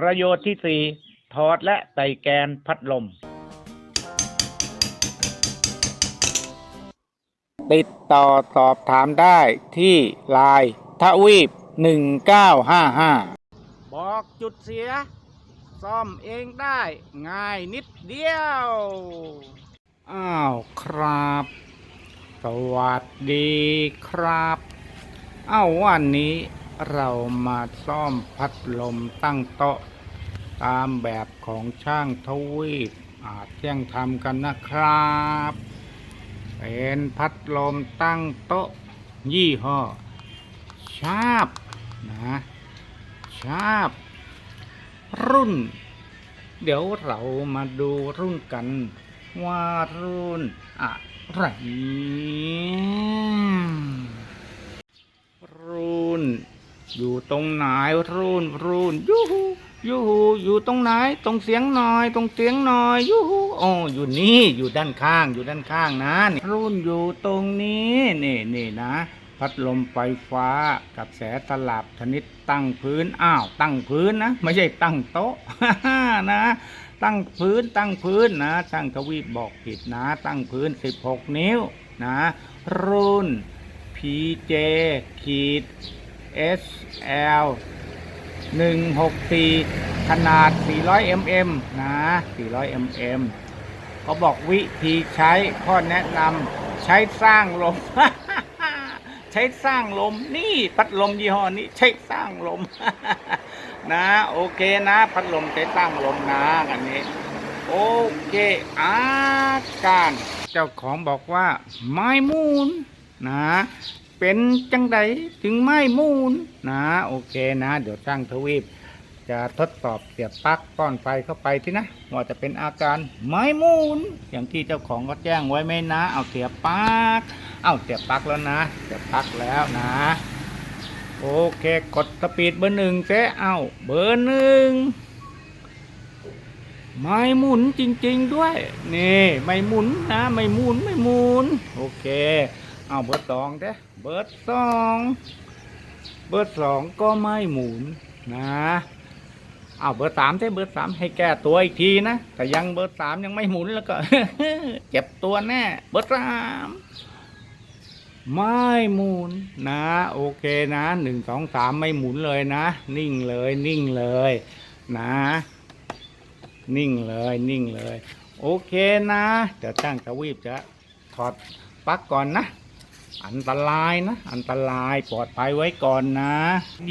ประโยชน์ที่สี่ถอดและใส่แกนพัดลม ติดต่อสอบถามได้ที่ไลน์ทวีป 1955 บอกจุดเสีย ซ่อมเองได้ง่ายนิดเดียว อ้าวครับ สวัสดีครับ เอ้าวันนี้เรามาซ่อมพัดลมตั้งโต๊ะ ตามแบบของช่างทวีปอาจเที่ยงทำกันนะครับ เป็นพัดลมตั้งโต๊ะยี่ห้อ ชาบนะชาบ รุ่น เดี๋ยวเรามาดูรุ่นกัน ว่ารุ่นอะไรรุ่น อยู่ตรงไหนรุ่นรุ่นยูฮูยูฮูอยู่ตรงไหน ตรงเสียงหน่อย ตรงเสียงหน่อยยูฮูโอ้อยู่นี่อยู่ด้านข้างอยู่ด้านข้างนะนี่รุ่นอยู่ตรงนี้นี่นี่นะ พัดลมไฟฟ้ากับแสตลับชนิดตั้งพื้นอ้าวตั้งพื้นนะไม่ใช่ตั้งโต๊ะนะ ตั้งพื้นตั้งพื้นนะช่างทวีปบอกผิดนะ ตั้งพื้น 16 นิ้วนะ รุ่น PJ ขีด SL 164 ขนาด 400 mm นะ 400 mm เขาบอกวิธีใช้ข้อแนะนำใช้สร้างลม ใช้สร้างลมนี่พัดลมยี่ห้อนี้ใช้สร้างลม นะ โอเคนะ พัดลมใช้สร้างลมนะอันนี้โอเคอาการ เจ้าของบอกว่าไม้มูลนะ เป็นจังใดถึงไม้มูลนะโอเคนะ เดี๋ยวช่างทวีป จะทดสอบเสียบปลั๊กป้อนไฟเข้าไปที่นะว่าจะเป็นอาการไม้มูลอย่างที่เจ้าของก็แจ้งไว้ไหมนะ เอาเสียบปลั๊กเอาเสียบปลั๊กแล้วนะเสียบปลั๊กแล้วนะโอเค กดสปีดเบอร์หนึ่งเจ๊เอาเบอร์หนึ่งไม่หมุนจริง ๆ ด้วย นี่ ไม่หมุนนะ ไม่หมุนไม่หมุน โอเค เอาเบอร์สองเด้ เบอร์สองเบอร์สองก็ไม่หมุนนะเอาเบอร์สามเด้เบอร์สามให้แก้ตัวอีกทีนะแต่ยังเบอร์สามยังไม่หมุนแล้วก็เจ็บตัวแน่เบอร์สามไม่หมุนนะ โอเคนะหนึ่งสองสามไม่หมุนเลยนะ นิ่งเลยนิ่งเลยนะ นิ่งเลยนิ่งเลย โอเคนะเดี๋ยวช่างทวีปจะถอดปลั๊กก่อนนะ อันตรายนะ อันตรายปลอดภัยไว้ก่อนนะ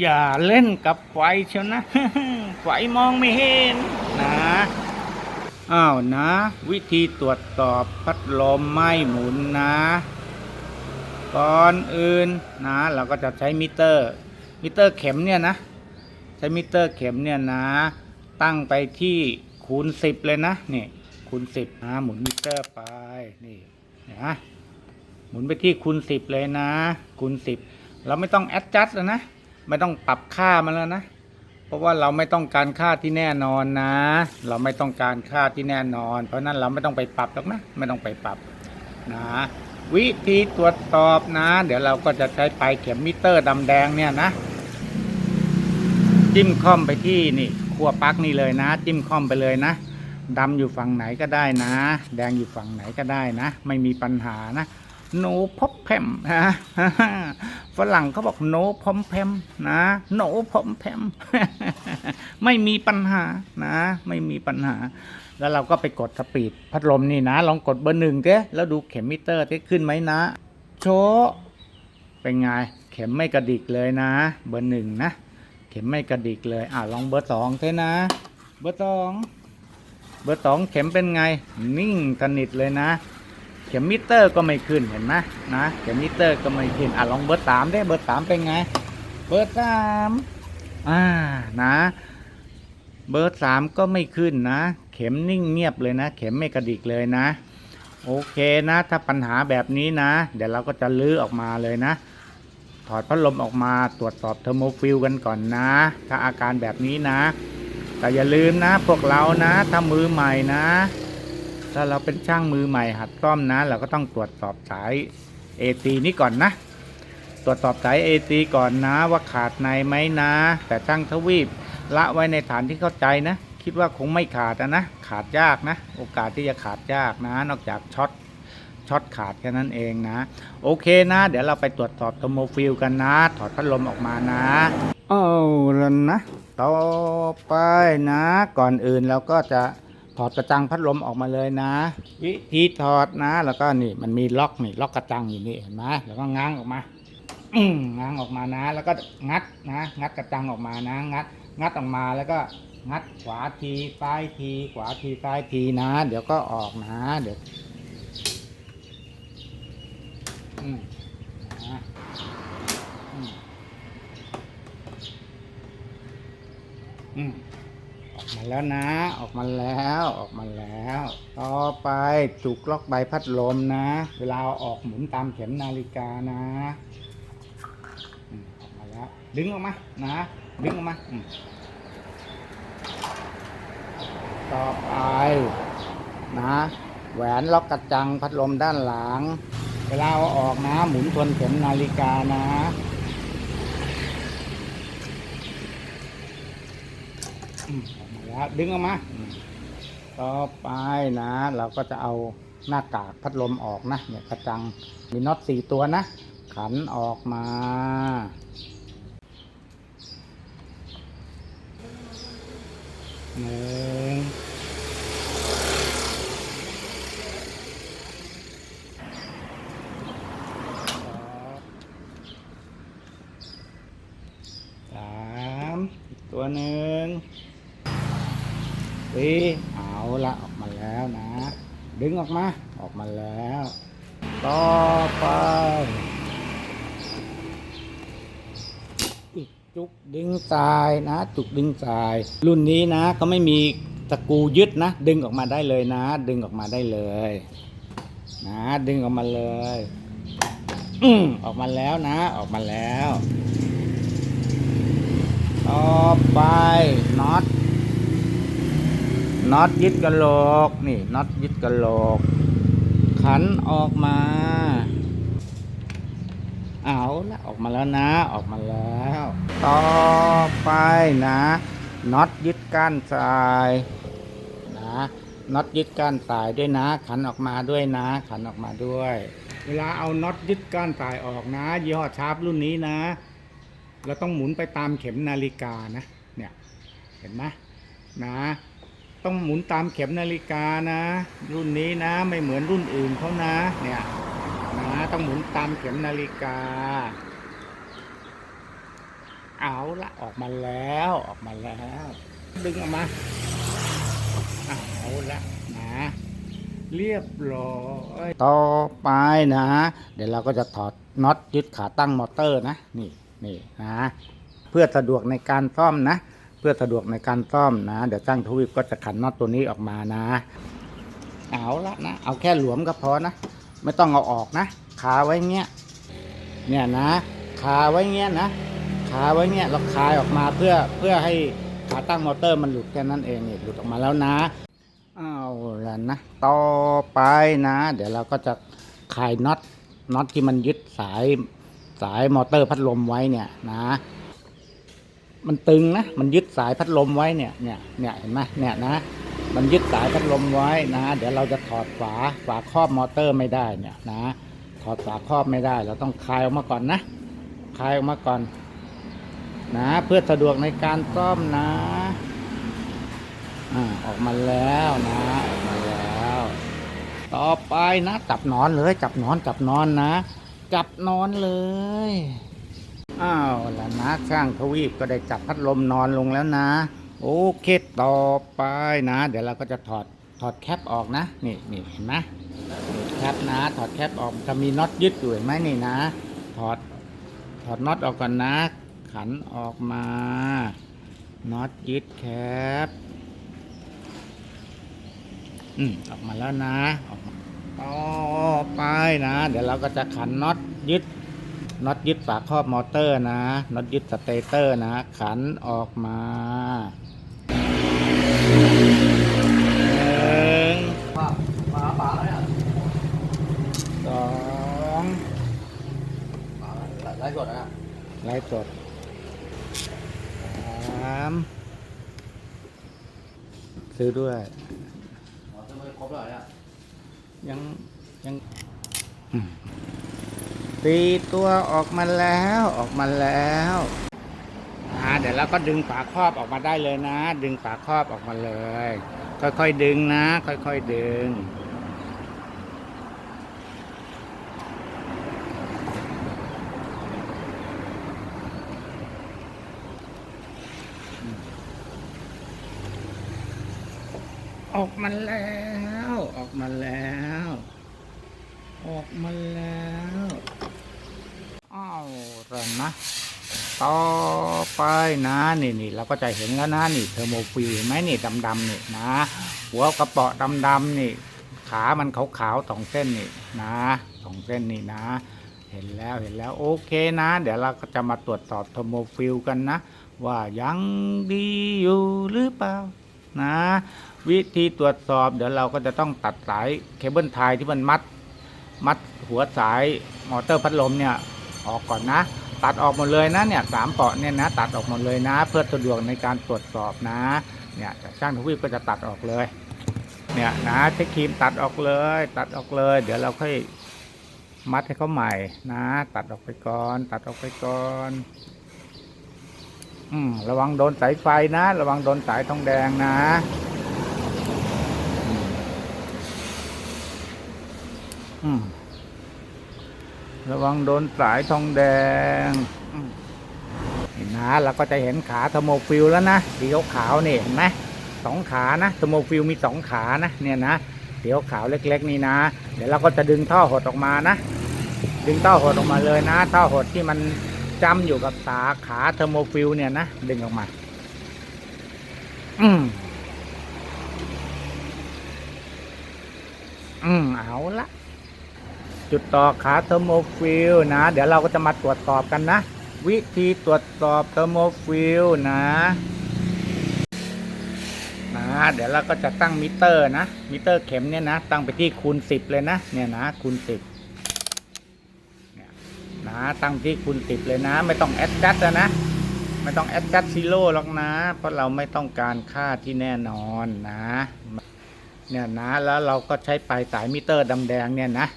อย่าเล่นกับไฟเชียวนะ ไฟมองไม่เห็นนะอ้าวนะ วิธีตรวจสอบพัดลมไม่หมุนนะ ก่อนอื่นนะ เราก็จะใช้มิเตอร์ มิเตอร์เข็มเนี่ยนะ ใช้มิเตอร์เข็มเนี่ยนะ ตั้งไปที่คูณสิบเลยนะนี่คูณสิบนะหมุนมิเตอร์ไปนี่นะ หมุนไปที่คูณสิบเลยนะ คูณสิบเราไม่ต้องแอดจัดแล้วนะ ไม่ต้องปรับค่ามันแล้วนะ เพราะว่าเราไม่ต้องการค่าที่แน่นอนนะ เราไม่ต้องการค่าที่แน่นอน เพราะนั้นเราไม่ต้องไปปรับหรอกนะ ไม่ต้องไปปรับนะวิธีตรวจสอบนะ เดี๋ยวเราก็จะใช้ปลายเข็มมิเตอร์ดำแดงเนี่ยนะ จิ้มค่อมไปที่นี่ขั้วปลั๊กนี่เลยนะ จิ้มค่อมไปเลยนะดำอยู่ฝั่งไหนก็ได้นะ แดงอยู่ฝั่งไหนก็ได้นะ ไม่มีปัญหานะ no problem นะฝรั่งเขาบอก no problem นะ no problem ไม่มีปัญหานะ ไม่มีปัญหา แล้วเราก็ไปกดสปีดพัดลมนี่นะ ลองกดเบอร์หนึ่งเด้แล้วดูเข็มมิเตอร์ที่ขึ้นไหมนะ โชะเป็นไง เข็มไม่กระดิกเลยนะ เบอร์หนึ่งนะ เข็มไม่กระดิกเลย อ่าลองเบอร์สองเท่นะ เบอร์สองเบอร์สองเข็มเป็นไง นิ่งสนิทเลยนะ เข็มมิเตอร์ก็ไม่ขึ้นเห็นไหมนะเข็มมิเตอร์ก็ไม่ขึ้นอะลองเบอร์สามได้เบอร์สามเป็นไง เบอร์สามอ่านะ เบอร์สามก็ไม่ขึ้นนะ เข็มนิ่งเงียบเลยนะ เข็มไม่กระดิกเลยนะ โอเคนะ ถ้าปัญหาแบบนี้นะ เดี๋ยวเราก็จะลื้อออกมาเลยนะ ถอดพัดลมออกมาตรวจสอบเทอร์โมฟิลกันก่อนนะ ถ้าอาการแบบนี้นะ แต่อย่าลืมนะ พวกเรานะถ้ามือใหม่นะ ถ้าเราเป็นช่างมือใหม่หัดซ่อมนะ เราก็ต้องตรวจสอบสาย AC นี้ก่อนนะ ตรวจสอบสาย AC ก่อนนะว่าขาดในไหมนะ แต่ช่างทวีปละไว้ในฐานที่เข้าใจนะ คิดว่าคงไม่ขาดนะ ขาดยากนะ โอกาสที่จะขาดยากนะ นอกจากช็อตช็อตขาดแค่นั้นเองนะ โอเคนะ เดี๋ยวเราไปตรวจสอบโทโมฟิลกันนะ ถอดพัดลมออกมานะเอาละนะ ต่อไปนะ ก่อนอื่นเราก็จะ อดกระจังพัดลมออกมาเลยนะ วิธีถอดนะ แล้วก็นี่มันมีล็อกนี่ล็อกกระจังอยู่นี่เห็นไหมแล้วก็ง้างออกมาอืมง้างออกมานะ แล้วก็งัดนะ งัดกระจังออกมานะ งัด งัดออกมาแล้วก็งัดขวาทีซ้ายที ขวาทีซ้ายทีนะ เดี๋ยวก็ออกนะ เดี๋ยวอืมนะอืมอืมออก มาแล้วนะ ออกมาแล้วออกมาแล้ว ต่อไปจุกล็อกใบพัดลมนะ เวลาออกหมุนตามเข็มนาฬิกานะอืมอกมาแล้วดึงออกมานะดึงออกมาต่อไปนะแหวนล็อกกระจังพัดลมด้านหลัง เวลาเอาออกนะ หมุนทวนเข็มนาฬิกานะอื มออกมาแล้วดึงออกมาต่อไปนะ เราก็จะเอาหน้ากากพัดลมออกนะเนี่ยกระจังมีน็อตสี่ตัวนะ ขันออกมา หนึ่ง สาม ตัวหนึ่ง สี่เอาละออกมาแล้วนะ ดึงออกมา ออกมาแล้ว ต่อไป จุกดึงสายนะ จุกดึงสาย รุ่นนี้นะเขาไม่มีตะกูยึดนะ ดึงออกมาได้เลยนะ ดึงออกมาได้เลย นะ ดึงออกมาเลย อืมออกมาแล้วนะ ออกมาแล้ว ต่อไปน็อต น็อตยึดกระโหลก นี่น็อตยึดกระโหลก ขันออกมา เอาละออกมาแล้วนะ ออกมาแล้ว ต่อไปนะน็อตยึดก้านสายนะน็อตยึดก้านสายด้วยนะ ขันออกมาด้วยนะ ขันออกมาด้วย เวลาเอาน็อตยึดก้านสายออกนะยี่ห้อชาร์ปรุ่นนี้นะ เราต้องหมุนไปตามเข็มนาฬิกานะ เนี่ยเห็นไหมนะ ต้องหมุนตามเข็มนาฬิกานะ รุ่นนี้นะไม่เหมือนรุ่นอื่นเขานะ เนี่ยนะต้องหมุนตามเข็มนาฬิกา เอาละออกมาแล้วออกมาแล้ว ดึงออกมาเอาละนะเรียบร้อยต่อไปนะ เดี๋ยวเราก็จะถอดน็อตยึดขาตั้งมอเตอร์นะ นี่นี่นะ เพื่อสะดวกในการซ่อมนะ เพื่อสะดวกในการซ่อมนะ เดี๋ยวจ้างทวีปก็จะขันน็อตตัวนี้ออกมานะ เอาละนะ เอาแค่หลวมก็พอนะ ไม่ต้องเอาออกนะคาไว้เงี้ย เนี่ยนะคาไว้เงี้ยนะคาไว้เงี้ยเราคายออกมาเพื่อเพื่อให้ขาตั้งมอเตอร์มันหลุดแค่นั้นเองนี่หลุดออกมาแล้วนะเอาละนะต่อไปนะ เดี๋ยวเราก็จะคายน็อตน็อตที่มันยึดสายสายมอเตอร์พัดลมไว้เนี่ยนะ มันตึงนะมันยึดสายพัดลมไว้เนี่ยเนี่ยเนี่ยเห็นไหมเนี่ยนะ มันยึดสายพัดลมไว้นะ เดี๋ยวเราจะถอดฝาฝาครอบมอเตอร์ไม่ได้เนี่ยนะ ถอดฝาครอบไม่ได้ เราต้องคลายออกมาก่อนนะคลายออกมาก่อน นะเพื่อสะดวกในการซ่อมนะอ่าออกมาแล้วนะออกมาแล้ว ต่อไปนะจับนอนเลย จับนอนจับนอนนะ จับนอนเลย อ้าวแล้วนะช่างทวีปก็ได้จับพัดลมนอนลงแล้วนะ โอเคต่อไปนะ เดี๋ยวเราก็จะถอดถอดแคปออกนะ นี่นี่เห็นไหมแคปนะ ถอดแคปออกจะมีน็อตยึดอยู่เห็นไหมนี่นะ ถอดถอดน็อตออกก่อนนะ ขันออกมาน็อตยึดแคปอืมออกมาแล้วนะออกมาต่อไปนะ เดี๋ยวเราก็จะขันน็อตยึด น็อตยึดฝาครอบมอเตอร์นะน็อตยึดสเตเตอร์นะ ขันออกมาหนึ่งมามาป่าแล้วเนี่ยสองป่าไล่สดนะไลฟ์สดสามซื้อด้วยอ๋อจะไม่ครบแล้วเนี่ยยังยังอืม ตีตัวออกมาแล้วออกมาแล้วอ่าเดี๋ยวเราก็ดึงฝาครอบออกมาได้เลยนะ ดึงฝาครอบออกมาเลย ค่อยๆดึงนะ ค่อยๆดึง ออกมาแล้ว ออกมาแล้ว ออกมาแล้วอ้าว เริ่มนะ ต่อไปนะนี่นี่เราก็จะเห็นแล้วนะนี่เทอร์โมฟิลเห็นไหมนี่ดำๆนี่นะ หัวกระเปาะดำๆนี่ ขามันขาวๆสองเส้นนี่นะสองเส้นนี่นะ เห็นแล้วเห็นแล้วโอเคนะ เดี๋ยวเราก็จะมาตรวจสอบเทอร์โมฟิลกันนะ ว่ายังดีอยู่หรือเปล่านะวิธีตรวจสอบเดี๋ยวเราก็จะต้องตัดสายเคเบิลไทยที่มันมัด มัดหัวสายมอเตอร์พัดลมเนี่ย ออกก่อนนะ ตัดออกหมดเลยนะเนี่ยสามเปาะเนี่ยนะตัดออกหมดเลยนะ เพื่อสะดวกในการตรวจสอบนะเนี่ยช่างทวีปก็จะตัดออกเลยเนี่ยนะใช้ครีมตัดออกเลย ตัดออกเลย เดี๋ยวเราค่อยมัดให้เขาใหม่นะ ตัดออกไปก่อน ตัดออกไปก่อนอืมระวังโดนสายไฟนะ ระวังโดนสายทองแดงนะอืม ระวังโดนสายทองแดงเห็นนะเราก็จะเห็นขาเทอร์โมฟิลแล้วนะสีขาวๆนี่เห็นไหมสองขานะเทอร์โมฟิลมีสองขานะเนี่ยนะสีขาวเล็ก ๆ นี่นะ เดี๋ยวเราก็จะดึงท่อหดออกมานะ ดึงท่อหดออกมาเลยนะท่อหดที่มันจำอยู่กับสาขาเทอร์โมฟิลเนี่ยนะดึงออกมา อืมอืมเอาละ จุดต่อขาเทอร์โมฟิลนะ เดี๋ยวเราก็จะมาตรวจสอบกันนะ วิธีตรวจสอบเทอร์โมฟิลนะนะเดี๋ยวเราก็จะตั้งมิเตอร์นะ มิเตอร์เข็มเนี่ยนะ ตั้งไปที่คูณสิบเลยนะ เนี่ยนะคูณสิบเนี่ยนะตั้งที่คูณสิบเลยนะ ไม่ต้องแอดจัดนะ ไม่ต้องแอดจัดซีโร่หรอกนะ เพราะเราไม่ต้องการค่าที่แน่นอนนะ เนี่ยนะแล้วเราก็ใช้ปลายสายมิเตอร์ดำแดงเนี่ยนะ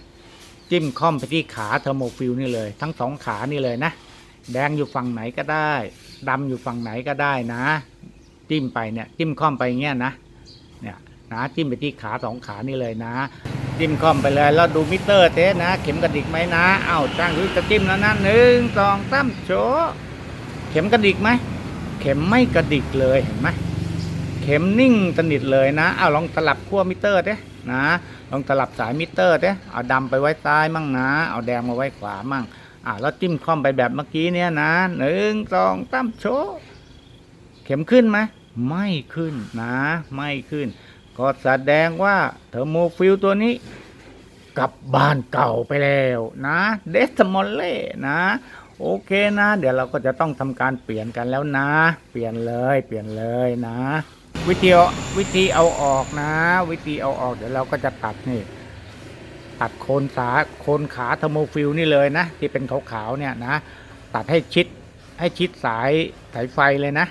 จิ้มค่อมไปที่ขาเทอร์โมฟิลนี่เลย ทั้งสองขานี่เลยนะ แดงอยู่ฝั่งไหนก็ได้ดำอยู่ฝั่งไหนก็ได้นะ จิ้มไปเนี่ยจิ้มค่อมไปงเงี้ยนะเนี่ยนะจิ้มไปที่ขาสองขานี่เลยนะ จิ้มค่อมไปเลยแล้วดูมิเตอร์เทสนะ เข็มกระดิกไหมนะเอ้าจ้างรู้จะจิ้มแล้วนะหนึ่งสองสามโชเข็มกระดิกไหมเข็มไม่กระดิกเลยเห็นไหมเข็มนิ่งสนิทเลยนะเอาลองสลับขั้วมิเตอร์เด้ นะ ลองสลับสายมิเตอร์เด้เอาดำไปไว้ซ้ายมั่งนะ เอาแดงมาไว้ขวามั่งอ่าแล้วจิ้มคอมไปแบบเมื่อกี้เนี่ยนะหนึ่งสองสามโชว์เข็มขึ้นไหมไม่ขึ้นนะ ไม่ขึ้น ก็แสดงว่าเทอร์โมฟิลตัวนี้กลับบ้านเก่าไปแล้วนะเดสมอลเล่นะโอเคนะ เดี๋ยวเราก็จะต้องทำการเปลี่ยนกันแล้วนะ เปลี่ยนเลย เปลี่ยนเลยนะ วิธีวิธีเอาออกนะ วิธีเอาออกเดี๋ยวเราก็จะตัดนี่ ตัดโคนสาโคนขาเทอร์โมฟิลนี่เลยนะ ที่เป็นขาวๆเนี่ยนะ ตัดให้ชิดให้ชิดสายสายไฟเลยนะ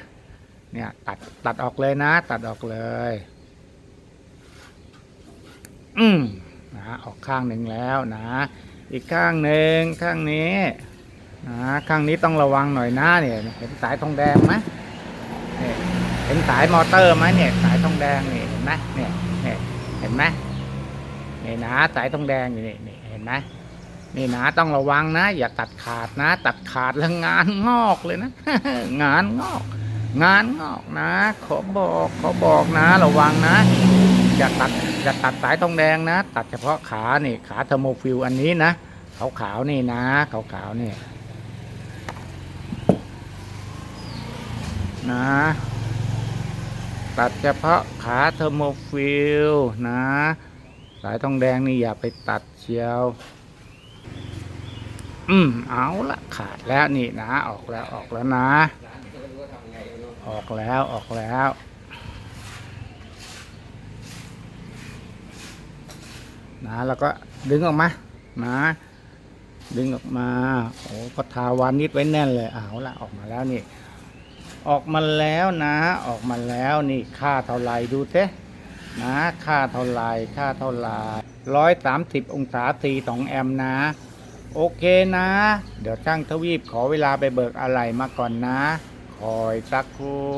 เนี่ยตัดตัดออกเลยนะ ตัดออกเลย อืมนะออกข้างหนึ่งแล้วนะ อีกข้างหนึ่งข้างนี้นะข้างนี้ต้องระวังหน่อยนะเนี่ยเห็นสายทองแดงไหมเนี่ย ห็นสายมอเตอร์ไหมเนี่ยสายทองแดงนี่เห็นไหมเนี่ยเนี่ยเห็นไหมนี่นะสายทองแดงนี่นี่เห็นไหมนี่นะต้องระวังนะ อย่าตัดขาดนะ ตัดขาดแล้วงานงอกเลยนะ งานงอก งานงอกนะ ขอบอกขอบอกนะ ระวังนะ อย่าตัดอย่าตัดสายทองแดงนะ ตัดเฉพาะขานี่ขาเทอร์โมฟิลอันนี้นะขาวขาวนี่นะขาวขาวนี่นะ ตัดเฉพาะขาเทอร์โมฟิลนะ สายทองแดงนี่อย่าไปตัดเชียว อืมเอาละขาดแล้วนี่นะ ออกแล้วออกแล้วนะ ออกแล้วออกแล้วนะแล้วก็ดึงออกมานะดึงออกมาโอ้ก็ทาวานิดไว้แน่นเลยเอาละออกมาแล้วนี่ ออกมาแล้วนะ ออกมาแล้วนี่ค่าเท่าไหรดูเต้นะค่าเท่าไหรค่าเท่าไหรร้อยสามสิบองศาตีสองแอมป์นะ โอเคนะ เดี๋ยวช่างทวีปขอเวลาไปเบิกอะไรมาก่อนนะ คอยสักครู่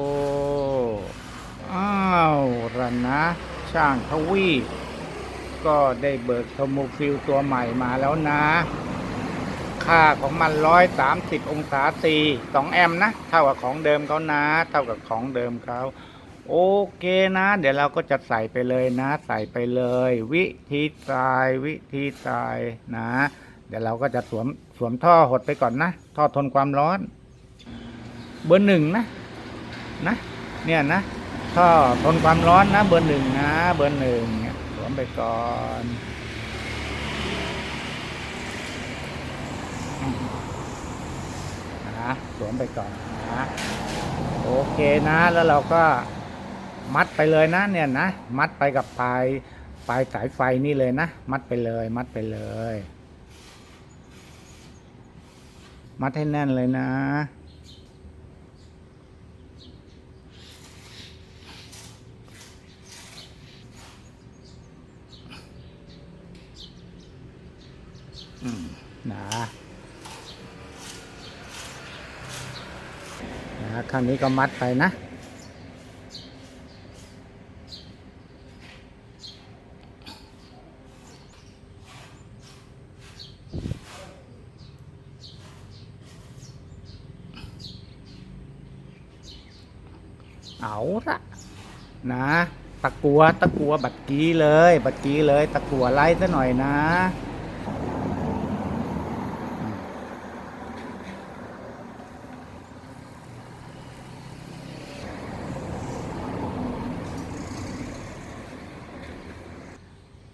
อ้าวรันนะ ช่างทวีปก็ได้เบิกโทโมฟิลตัวใหม่มาแล้วนะ ค่าของมันร้อยสามสิบองศาตีสองแอมป์นะ เท่ากับของเดิมเขานะ เท่ากับของเดิมเขาโอเคนะ เดี๋ยวเราก็จะใส่ไปเลยนะ ใส่ไปเลย วิธีใส่วิธีใส่นะ เดี๋ยวเราก็จะสวมสวมท่อหดไปก่อนนะ ท่อทนความร้อน เบอร์หนึ่งนะนะ เนี่ยนะ ท่อทนความร้อนนะ เบอร์หนึ่งนะ เบอร์หนึ่งสวมไปก่อนอืม นะสวมไปก่อนนะโอเคนะแล้วเราก็มัดไปเลยนะเนี่ยนะ มัดไปกับปลายปลายสายไฟนี่เลยนะ มัดไปเลย มัดไปเลย มัดให้แน่นเลยนะอืมนะนะ ข้างนี้ก็มัดไปนะ เอาละนะ ตะกัวตะกัวบัดกี้เลย บัดกี้เลย ตะกัวไล่ซะหน่อยนะ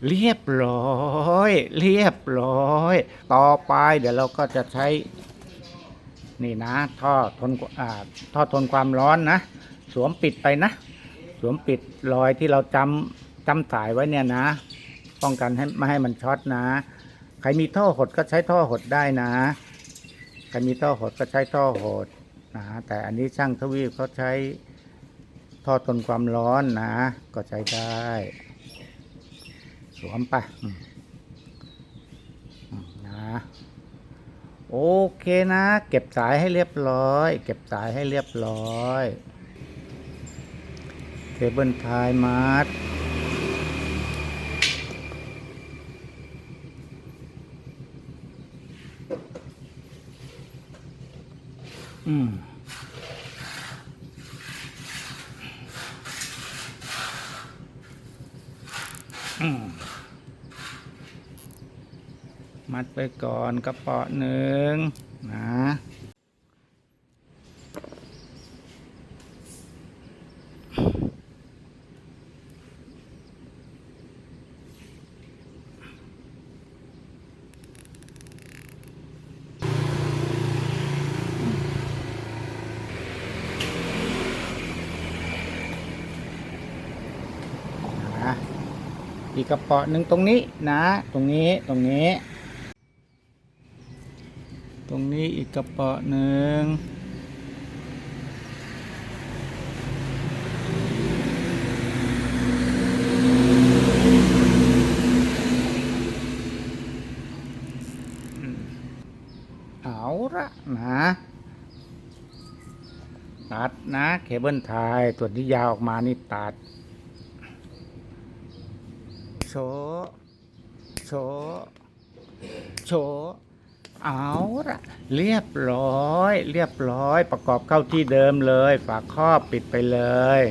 เรียบร้อย เรียบร้อย ต่อไปเดี๋ยวเราก็จะใช้ นี่นะท่อทนอ่าท่อทนความร้อนนะ สวมปิดไปนะ สวมปิดรอยที่เราจำจำสายไว้เนี่ยนะ ป้องกันให้ไม่ให้มันช็อตนะ ใครมีท่อหดก็ใช้ท่อหดได้นะใครมีท่อหดก็ใช้ท่อหดนะแต่อันนี้ช่างทวีปเขาใช้ท่อทนความร้อนนะ ก็ใช้ได้ สวมไปนะโอเคนะ เก็บสายให้เรียบร้อย เก็บสายให้เรียบร้อยเคเบิลไทยมัดอืมอืม มัดไปก่อนกระเป๋อหนึ่งนะนะอีกกระเป๋อหนึ่งตรงนี้นะ ตรงนี้ตรงนี้ ตรงนี้อีกกระเป๋อหนึ่งเอาละนะตัดนะเคเบิลไทยตัวที่ยาวออกมานี่ตัดโชโชโช เอาละเรียบร้อย เรียบร้อย ประกอบเข้าที่เดิมเลย ฝาครอบปิดไปเลย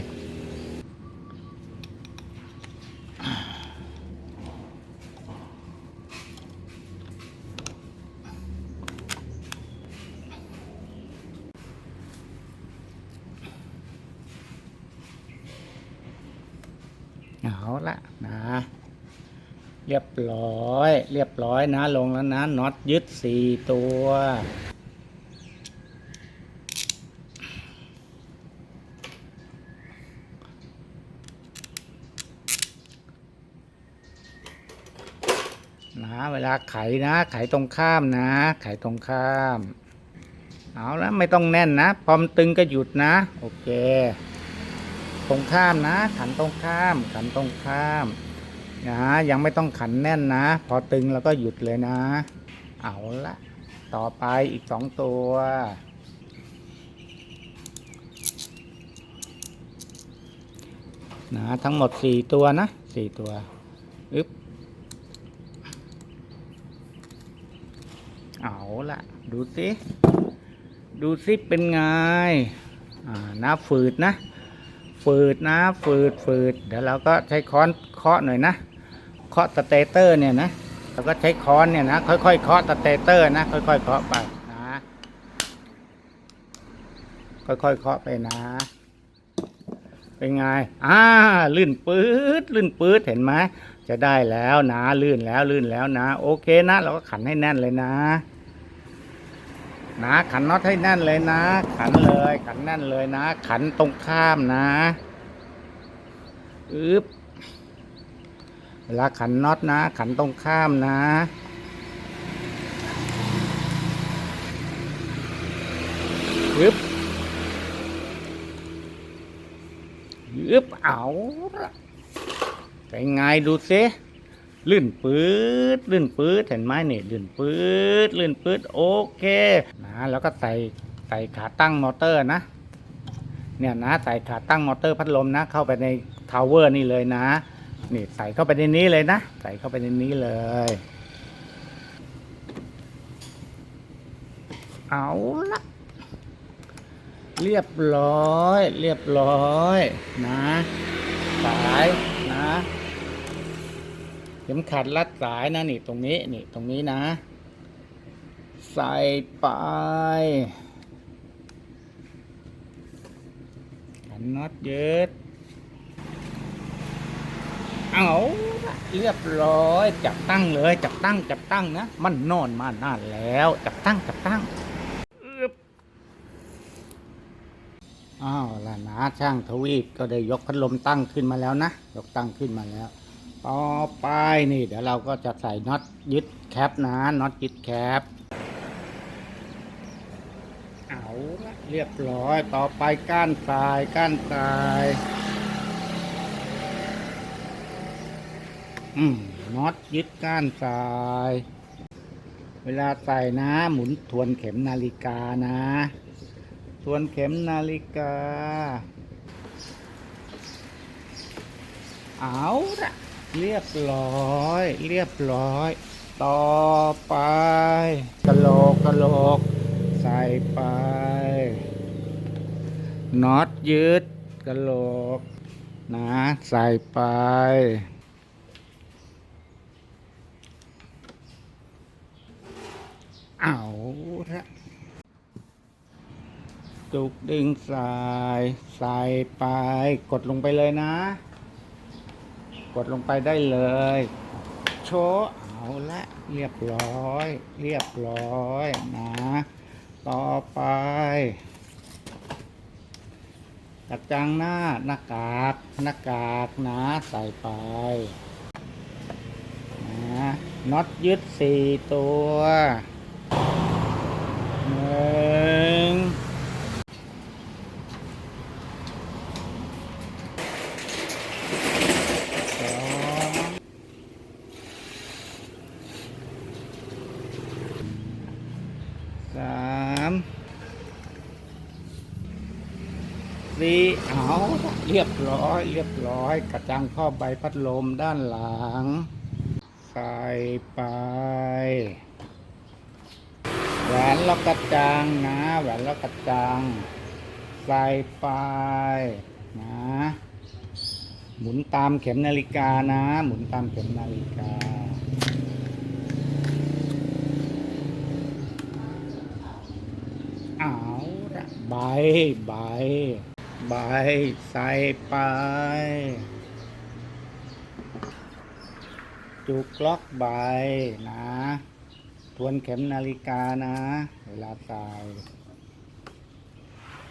เอาละนะ เรียบร้อย เรียบร้อยนะลงแล้วนะน็อตยึดสี่ตัว นะเวลาไขนะ ไขตรงข้ามนะ ไขตรงข้าม เอาแล้วไม่ต้องแน่นนะ พอมตึงก็หยุดนะ โอเค ตรงข้ามนะ ขันตรงข้าม ขันตรงข้าม นะยังไม่ต้องขันแน่นนะ พอตึงแล้วก็หยุดเลยนะ เอาละต่อไปอีกสองตัว นะทั้งหมดสี่ตัวนะสี่ตัวอึ๊บเอาละดูสิดูสิเป็นไงอ่านะฝืดนะฝืดนะฝืดฝืดเดี๋ยวเราก็ใช้ค้อนเคาะหน่อยนะาะสเตเตอร์เนี่ยนะเราก็ใช้ค้อนเนี่ยนะค่อยๆเคาะสเตเตอร์นะค่อยๆเคาะไปนะค่อยๆเคาะไปนะเป็นไงอ่าลื่นปื๊ดลื่นปื๊ดเห็นไหมจะได้แล้วนะลื่นแล้วลื่นแล้วนะ โอเคนะ เราก็ขันให้แน่นเลยนะ นะ ขันน็อตให้แน่นเลยนะ ขันเลย ขันแน่นเลยนะ ขันตรงข้ามนะอึบ เวลาขันน็อตนะ ขันตรงข้ามนะอึบอึบเอาเป็นไงดูซิลื่นปื๊ดลื่นปื๊ดเห็นไหมเนี่ยลื่นปื๊ดลื่นปื๊ดโอเคนะแล้วก็ใส่ใส่ขาตั้งมอเตอร์นะ เนี่ยนะใส่ขาตั้งมอเตอร์พัดลมนะ เข้าไปในทาวเวอร์นี่เลยนะ นี่ใส่เข้าไปในนี้เลยนะ ใส่เข้าไปในนี้เลย เอาละเรียบร้อย เรียบร้อยนะสายนะเข็มขัดรัดสายนะนี่ตรงนี้นี่ตรงนี้นะ ใส่ไปขันน็อตยึด เอาละเรียบร้อย จับตั้งเลย จับตั้ง จับตั้งนะ มันนอนมานานแล้ว จับตั้ง จับตั้งอ้าวล่ะนะช่างทวีปก็ได้ยกพัดลมตั้งขึ้นมาแล้วนะ ยกตั้งขึ้นมาแล้ว ต่อไปนี่ เดี๋ยวเราก็จะใส่น็อตยึดแคปนะ น็อตยึดแคป เอาละเรียบร้อย ต่อไปก้านทราย ก้านทราย อืมน็อตยึดก้านทราย เวลาใส่นะ หมุนทวนเข็มนาฬิกานะ ทวนเข็มนาฬิกา เอาละเรียบร้อย เรียบร้อย ต่อไปกะโหลกกะโหลก ใส่ไปน็อตยึดกะโหลก นะ ใส่ไป เอาละจุกดึงสายใส่ไป กดลงไปเลยนะ กดลงไปได้เลย โชว์เอาละเรียบร้อย เรียบร้อยนะ ต่อไปกระจังหน้าหน้ากากหน้ากากนะใส่ไปนะน็อตยึดสี่ตัว งสองสามสี่เอาเรียบร้อย เรียบร้อย กระจังครอใบพัดลมด้านหลัง ใส่ไป แหวนล็อกกระจังนะ แหวนล็อกกระจัง ใส่ไปนะ หมุนตามเข็มนาฬิกานะ หมุนตามเข็มนาฬิกาเอาละใบใบใบใส่ไป จุกล็อกใบนะ ทวนเข็มนาฬิกานะ เวลาใส่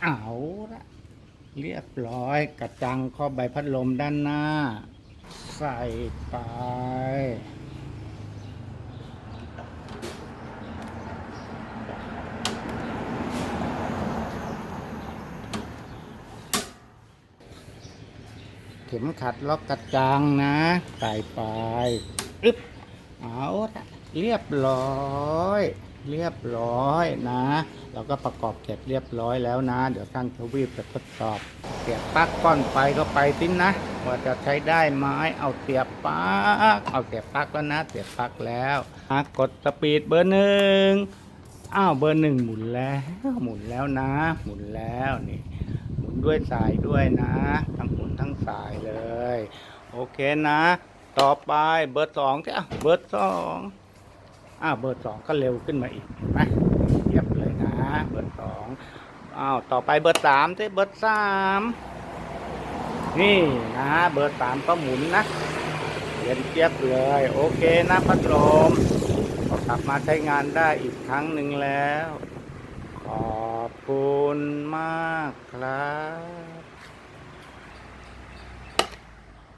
เอาละเรียบร้อยกระจังข้อใบพัดลมด้านหน้า ใส่ไป เข็มขัดล็อกกระจังนะ ใส่ไป อึ๊บ เอาละ เรียบร้อย เรียบร้อยนะ เราก็ประกอบเสร็จเรียบร้อยแล้วนะ เดี๋ยวช่างทวีปจะทดสอบ เสียบปลั๊กก้อนไฟก็ไปสิ้นนะ ว่าจะใช้ได้ไหมเอาเสียบปลั๊กเอาเสียบปลั๊กแล้วนะ เสียบปลั๊กแล้วอะกดสปีดเบอร์หนึ่งอ้าวเบอร์หนึ่งหมุนแล้วหมุนแล้วนะ หมุนแล้วนี่หมุนด้วยสายด้วยนะ ทั้งหมุนทั้งสายเลย โอเคนะ ต่อไปเบอร์สองที่อะเบอร์สอง อ้าวเบอร์สองก็เร็วขึ้นมาอีกเห็นไหมเทียบเลยนะ เบอร์สองอ้าวต่อไปเบอร์สามที่เบอร์สามนี่นะ เบอร์สามก็หมุนนะเย็นเจี๊ยบเลย โอเคนะพัดลมก็กลับมาใช้งานได้อีกครั้งหนึ่งแล้ว ขอบคุณมากครับ